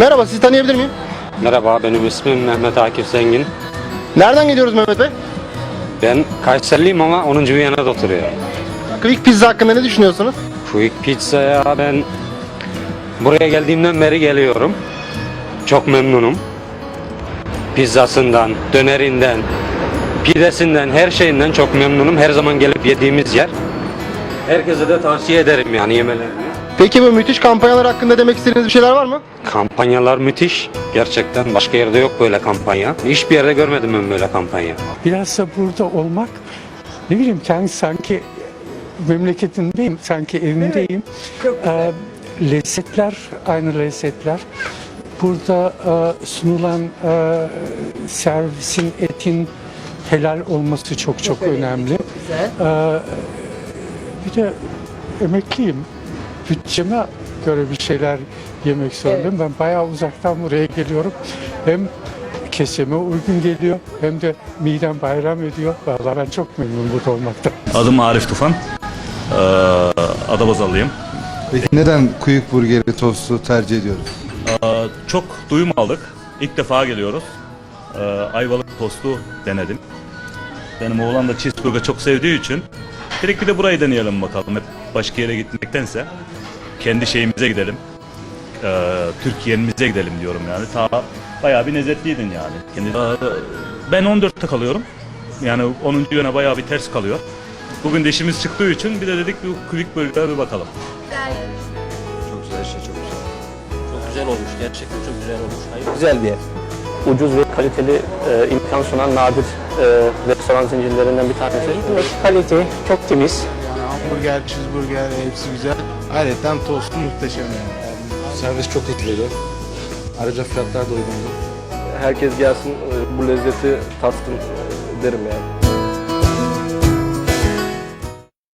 Merhaba sizi tanıyabilir miyim? Merhaba benim ismim Mehmet Akif Zengin. Nereden geliyoruz Mehmet Bey? Ben Kayserliyim ama 10. Viyana'da oturuyorum. Quick Pizza hakkında ne düşünüyorsunuz? Quick Pizza'ya ben buraya geldiğimden beri geliyorum. Çok memnunum. Pizzasından, dönerinden, pidesinden, her şeyinden çok memnunum. Her zaman gelip yediğimiz yer. Herkese de tavsiye ederim yani yemelerini. Peki bu müthiş kampanyalar hakkında demek istediğiniz bir şeyler var mı? Kampanyalar müthiş. Gerçekten başka yerde yok böyle kampanya. Hiçbir yerde görmedim ben böyle kampanya. Biraz da burada olmak ne bileyim kendi sanki memleketindeyim, sanki evimdeyim. Ee, lezzetler aynı lezzetler. Burada e, sunulan e, servisin etin helal olması çok çok, önemli. Ee, bir de emekliyim. Bütçeme göre bir şeyler yemek zorundayım. Ben bayağı uzaktan buraya geliyorum. Hem keseme uygun geliyor hem de midem bayram ediyor. Vallahi ben çok memnunum burada olmaktan. Adım Arif Tufan. Ee, Adabazarlıyım. Peki neden Quick Burger'i tostu tercih ediyoruz? Ee, çok duyum aldık. İlk defa geliyoruz. Ee, Ayvalık tostu denedim. Benim oğlan da cheeseburger çok sevdiği için direkt bir de burayı deneyelim bakalım. Hep başka yere gitmektense kendi şeyimize gidelim. Ee, Türkiye'mize gidelim diyorum yani. Ta bayağı bir lezzetliydin yani. Kendi, Ee, ben 14'te kalıyorum. Yani 10. yöne bayağı bir ters kalıyor. Bugün de işimiz çıktığı için bir de dedik bir quick burger'a bir bakalım. Çok güzel şey çok güzel. Çok güzel olmuş gerçekten çok güzel olmuş. Hayır. güzel bir yer. Ucuz ve kaliteli e, imkan sunan nadir e, restoran zincirlerinden bir tanesi. Yemek kalite, çok temiz. Hamburger, cheeseburger hepsi güzel. Ayrıca tostu muhteşem yani. Servis çok hızlıydı. Ayrıca fiyatlar da uygundu. Herkes gelsin e, bu lezzeti tatsın derim yani.